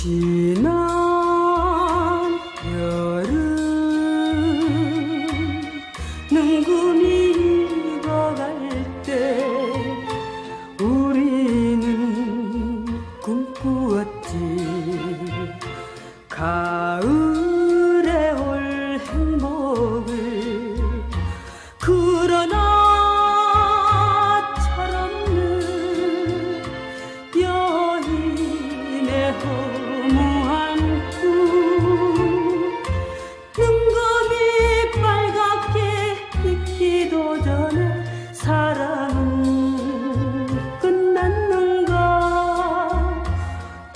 지난 여름 눈금이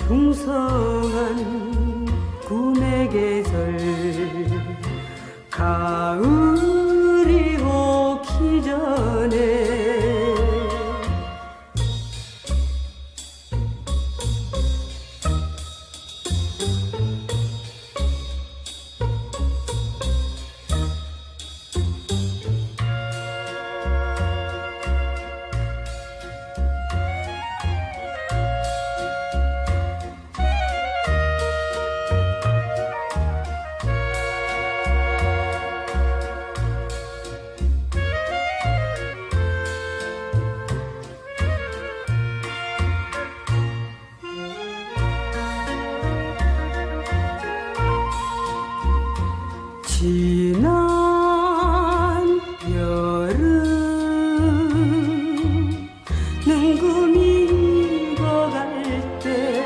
풍성한 꿈의 계절. 가을 지난 여름 눈금이 익어갈 때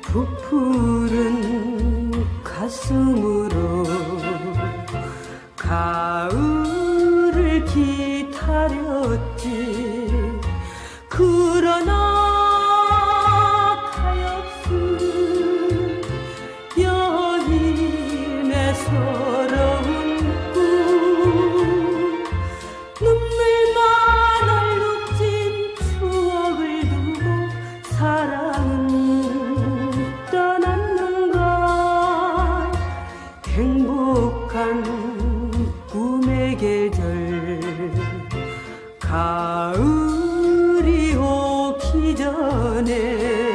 부푸른 가슴으로 가을을 기다렸지 행복한 꿈의 계절. 가을이 오기 전에